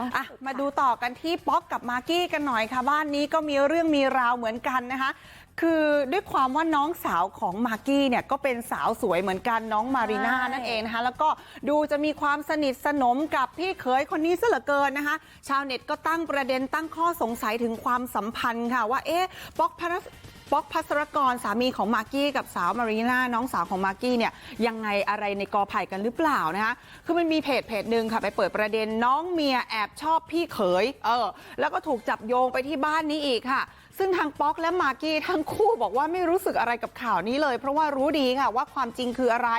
ต้องอะสุดค่ะมาดูต่อกันที่ป๊อกกับมากกี้กันหน่อยค่ะบ้านนี้ก็มีเรื่องมีราวเหมือนกันนะคะคือด้วยความว่าน้องสาวของมากกี้เนี่ยก็เป็นสาวสวยเหมือนกันน้องมารีน่าใช่นั่นเองนะคะแล้วก็ดูจะมีความสนิทสนมกับพี่เขยคนนี้ซะเหลือเกินนะคะ ชาวเน็ตก็ตั้งประเด็นตั้งข้อสงสัยถึงความสัมพันธ์ค่ะว่าเอ๊ะป๊อกพนัส ป๊อกพัสรกรสามีของมากกี้กับสาวมารีน่าน้องสาวของมากกี้เนี่ยยังไงอะไรในกอไผ่กันหรือเปล่านะคะคือมันมีเพจเพจหนึ่งค่ะไปเปิดประเด็นน้องเมียแอบชอบพี่เขยเออแล้วก็ถูกจับโยงไปที่บ้านนี้อีกค่ะ ซึ่งทางป๊อกและมากกี้ทั้งคู่บอกว่าไม่รู้สึกอะไรกับข่าวนี้เลย เพราะว่ารู้ดีค่ะว่าความจริงคืออะไร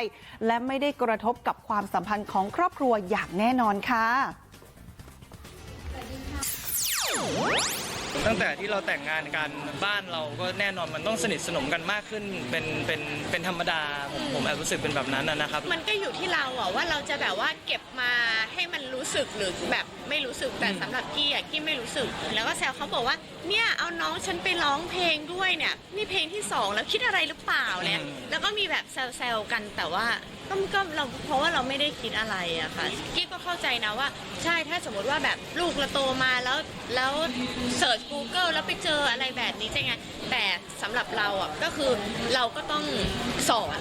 และไม่ได้กระทบกับความสัมพันธ์ของครอบครัวอย่างแน่นอนค่ะ ตั้งแต่ที่เราแต่งงานกันบ้านเราก็แน่นอนมันต้องสนิทสนมกันมากขึ้น เป็นเป็นเป็นธรรมดาผมผมแอบรู้สึกเป็นแบบนั้นนะนะครับ มันก็อยู่ที่เราอะว่าเราจะแบบว่าเก็บมาให้มันรู้สึกหรือแบบไม่รู้สึกแต่สำหรับกี้อะกี้ไม่รู้สึก แล้วก็แซวเขาบอกว่าเนี่ยเอาน้องฉันไปร้องเพลงด้วยเนี่ยนี่เพลงที่สองแล้วคิดอะไรหรือเปล่าเนี่ยอืมแล้วก็มีแบบแซวๆกันแต่ว่า ก็ก็เราเพราะว่าเราไม่ได้คิดอะไรอะค่ะกี้ก็เข้าใจนะว่า ใช่ถ้าสมมติว่าแบบลูกเราโตมาแล้วแล้วเสิร์ช Google แล้วไปเจออะไรแบบนี้ใช่ไงแต่สำหรับเราอะก็คือเราก็ต้องสอน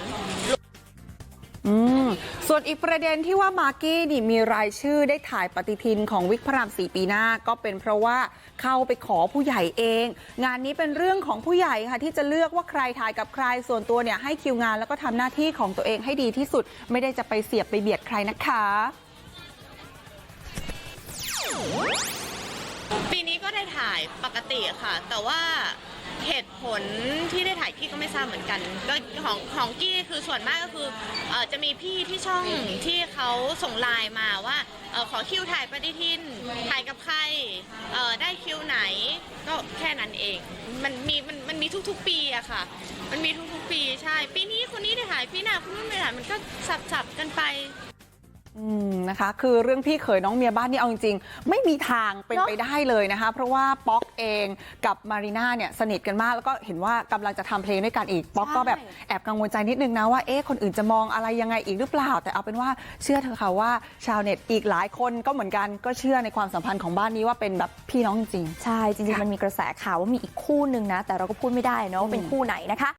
ส่วนอีกประเด็นที่ว่ามากกี้นี่มีรายชื่อได้ถ่ายปฏิทินของวิกพระรามสี่ปีหน้า ก็เป็นเพราะว่าเข้าไปขอผู้ใหญ่เอง งานนี้เป็นเรื่องของผู้ใหญ่ค่ะ ที่จะเลือกว่าใครถ่ายกับใครส่วนตัวเนี่ยให้คิวงานแล้วก็ทำหน้าที่ของตัวเองให้ดีที่สุด ไม่ได้จะไปเสียบไปเบียดใครนะคะปีนี้ก็ได้ถ่ายปกติค่ะ แต่ว่า เหตุผลที่ได้ถ่ายกี้ก็ไม่ทราบเหมือนกันก็ของของกี้คือส่วนมากก็คือเออจะมีพี่ที่ช่องที่เขาส่งไลน์มาว่าเออขอคิวถ่ายปฏิทินถ่ายกับใครเออได้คิวไหนก็แค่นั้นเอง มันมีมันมันมีทุกๆ ปีอะค่ะ มันมีทุกๆ ปีใช่ ปีนี้คนนี้ได้ถ่ายปีหน้าคนนู้นไม่ได้ถ่ายมันก็สับๆกันไป อืม นะคะ คือเรื่องพี่เขยน้องเมียบ้านนี่เอาจริงๆไม่มีทางเป็นเนอะไปได้เลยนะคะ เพราะว่าป๊อกเองกับมารีน่าเนี่ยสนิทกันมาก แล้วก็เห็นว่ากำลังจะทำเพลงด้วยกันอีกป๊อกก็แบบแอบกังวลใจนิดนึงนะว่าเอ๊ะคนอื่นจะมองอะไรยังไงอีกหรือเปล่า แต่เอาเป็นว่าเชื่อเถอะค่ะว่าชาวเน็ตอีกหลายคนก็เหมือนกันก็เชื่อในความสัมพันธ์ของบ้านนี้ว่าเป็นแบบพี่น้องจริงๆใช่จริงๆมันมีกระแสข่าวว่ามีอีกคู่หนึ่งนะ แต่เราก็พูดไม่ได้เนอะว่าเป็นคู่ไหนนะคะ